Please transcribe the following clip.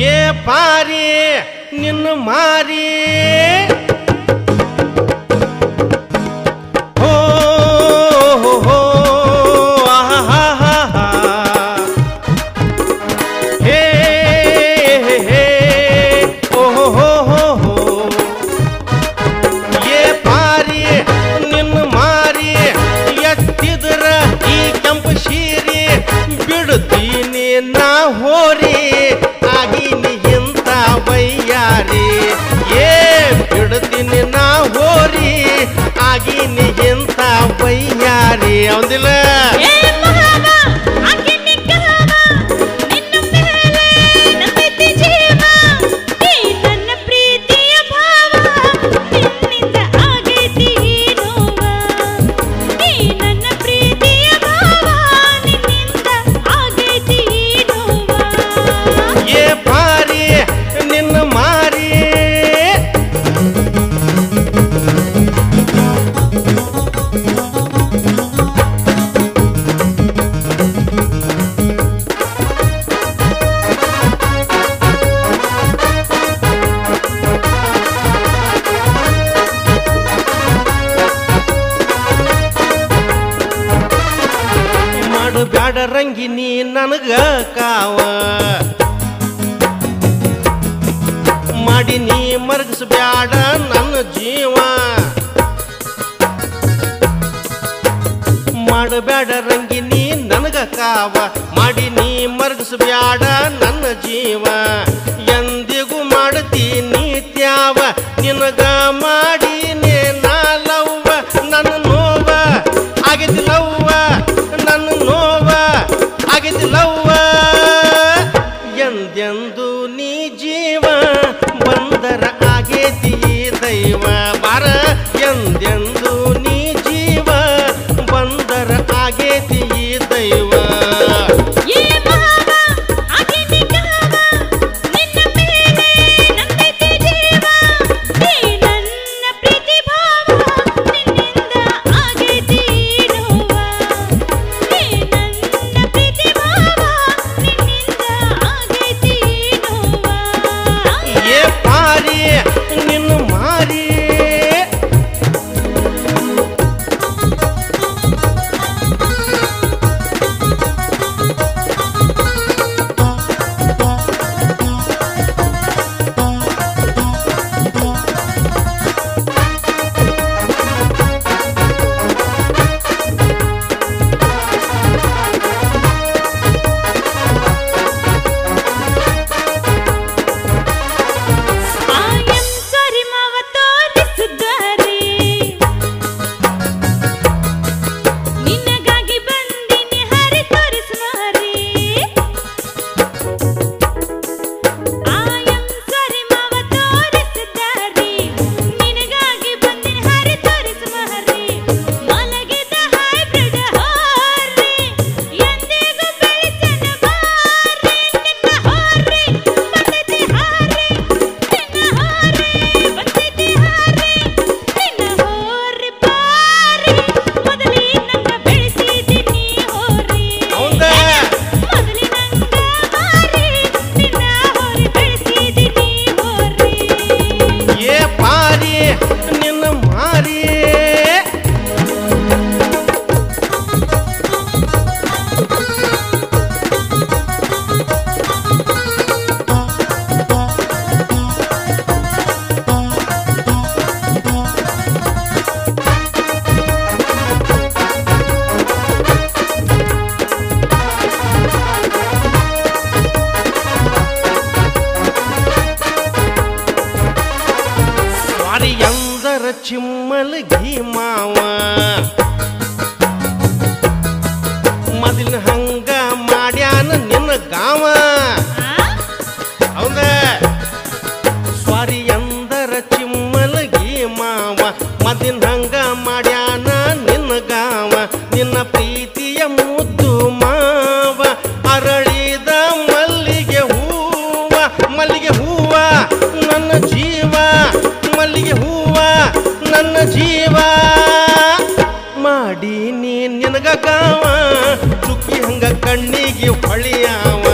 ಏ ಪಾರಿ ನಿನ್ನ ಮಾರಿ. આવતી લે ಬ್ಯಾಡ ರಂಗಿನಿ ನನಗ ಕಾವ. ಮಾಡಿ ನೀ ಮರಗಿಸ್ಬ್ಯಾಡ ನನ್ನ ಜೀವ. ಮಾಡಬ್ಯಾಡ ರಂಗಿನಿ ನನಗ ಕಾವ. ಮಾಡಿ ನೀ ಮರಗಿಸ್ಬ್ಯಾಡ ನನ್ನ ಜೀವ. ಎಂದಿಗೂ ಮಾಡ್ತೀನಿ ತ್ಯಾವ. ನಿನಗ ಮಾ ಶಾಹಿ ಮಾವ. ಮೊದಲಿನ ಹಂಗ ಮಾಡ್ಯಾನ ನಿನ್ನ ಗಾವ. ಹೌದ? ಸ್ವಾರಿ ಅಂದರ ಚಿಮ್ಮಲಗಿ ಮಾವ. ಮದಿನ ಹಂಗ ಮಾಡ್ಯಾನ ನಿನ್ನ ಗಾವ. ನಿನ್ನ ಪ್ರೀತಿಯ ಮುದ್ದು ಮಾವ. ಅರಳಿದ ಮಲ್ಲಿಗೆ ಹೂವ. ಮಲ್ಲಿಗೆ ಹೂವ ನನ್ನ ಜೀವ. ಮಲ್ಲಿಗೆ ಹೂವ. ನನ್ನ ಜೀವ. ಮಾಡಿ ನೀನ್ ನಿನಗ ಕಾವ ಸುಖಿ ಹಂಗ ಕಣ್ಣಿಗೆ ಹೊಳಿಯಾವ